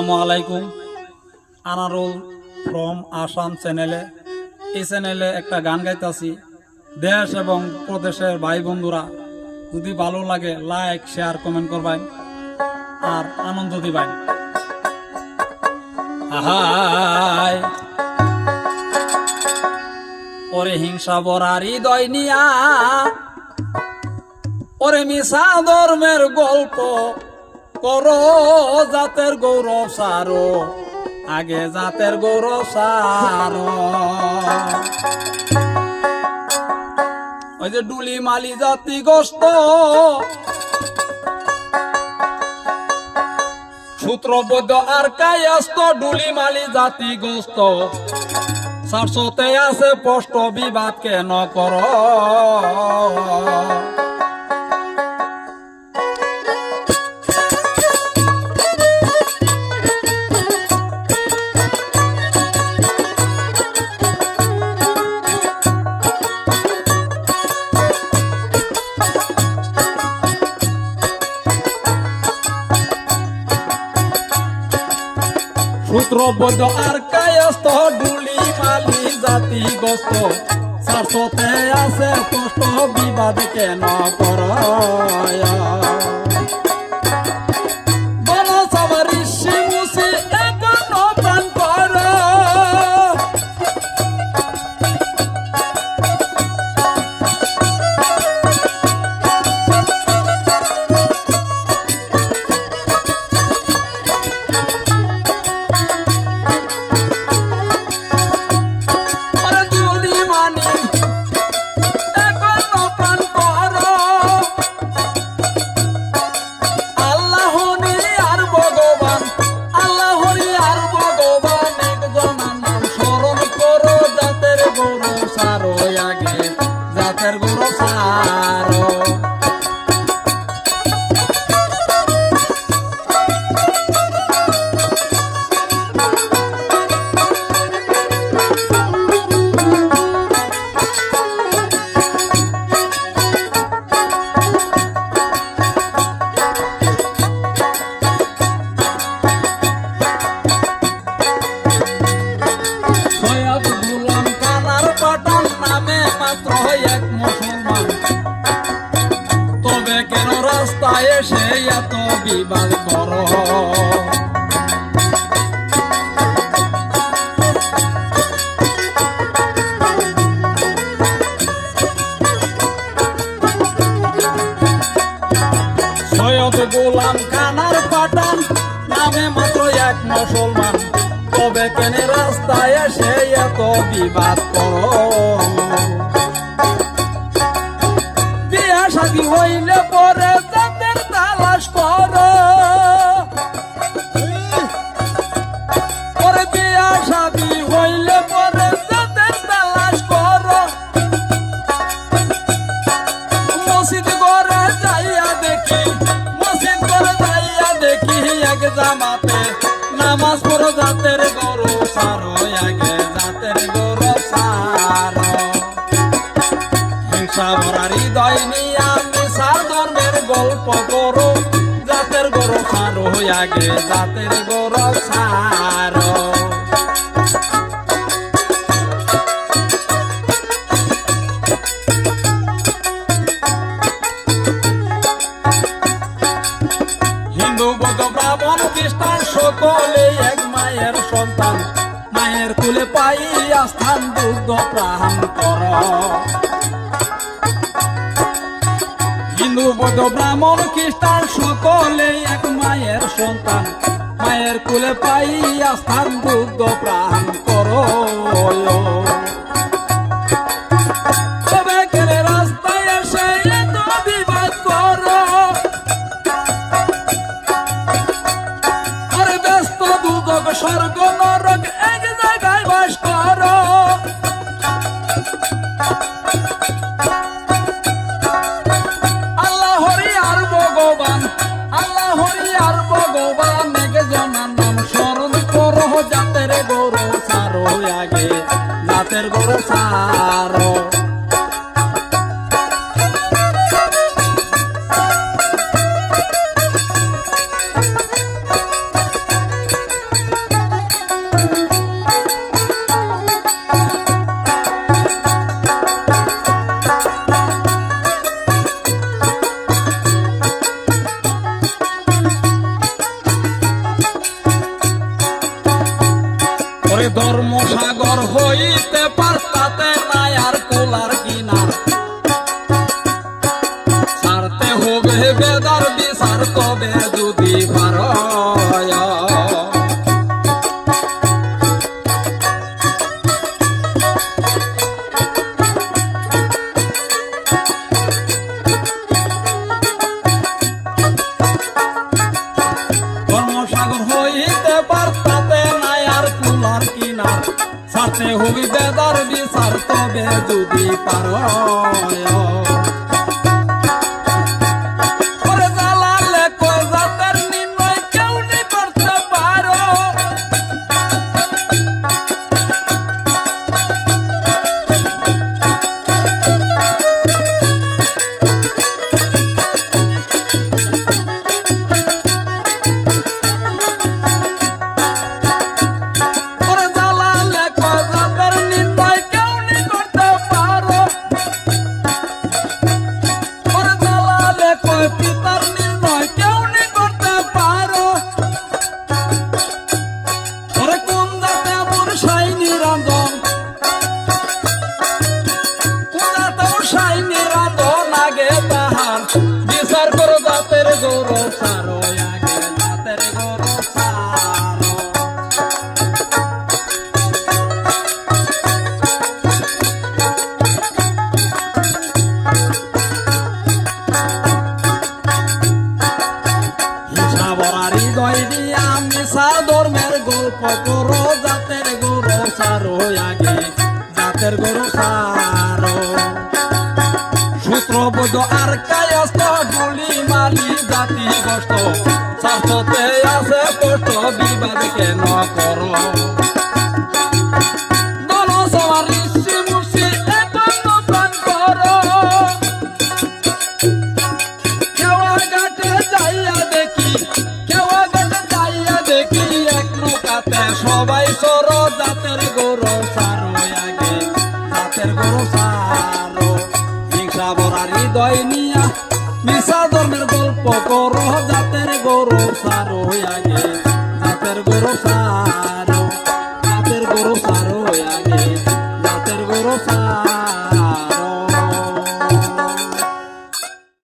আসসালামু আলাইকুম। আনারুল ফ্রম আসাম চ্যানেলে এই চ্যানেলে একটা গান গাইতেছি। দেশ এবং প্রদেশের ভাই বন্ধুরা, যদি ভালো লাগে লাইক শেয়ার কমেন্ট করবেন। আর আনন্দ দিবেন। ওরে হিংসা বরারি দয়নিয়া ওরে মিশা ধর্মের গল্প করো জাতের গৌরব সারো, আগে জাতের গৌরব সারো। ওই যে ডুলি মালি জাতি গোস্ত সূত্রবদ্ধ আর কায়াস্ত ডুলি মালি জাতি গোস্ত সারসতে আছে স্পষ্ট বিবাদ কেন কর সূত্রবদ্ধ আর কায়স্ত ডুলি মালি জাতি গস্ত সারসতে আছে কষ্ট বিবাদ কেন কর মাত্র এক মুসলমান। তবে কেন রাস্তায় এসে এত বিবাদ করো? সৈয়দ গোলাম খানার পাঠান, নামে মাত্র এক মুসলমান। তবে কেন রাস্তায় এসে এত বিবাদ করো? জামাতে, নামাজ পড়ো জাতের গরু সারো আগে জাতের গরু সারো হিংসা ভরা হৃদয় নিয়ে সার ধর্মের গল্প করো, জাতের গরু সারো আগে জাতের পাইয়া স্থান দুগ্ধ প্রাণ কর। হিন্দু, বৌদ্ধ, ব্রাহ্মণ, খ্রিস্টান, সকলে এক মায়ের সন্তান। মায়ের কুলে পাইয়া স্থান দুগ্ধ প্রাণ করো। মনের গরু ধর্ম সাগর হইতে ধর্মসাগর হইতে পারতাতে নাই আর কুলার কিনার। সাথে হবি বেদার বিচার তবে যদি পারয় happy. আর কায়স্ত গুলি মালি জাতি কষ্ট। স্বার্থতে আছে কষ্ট, বিবাদ কেন করো? সবাই সর, জাতের গরু সারো আগে, জাতের গরু সারো হিংসা ভরা হৃদয় মিশা ধর্মের গল্প করো, জাতের গরু সার হইয়া গে জাতের গরু সারো আগে জাতের গরু সারো।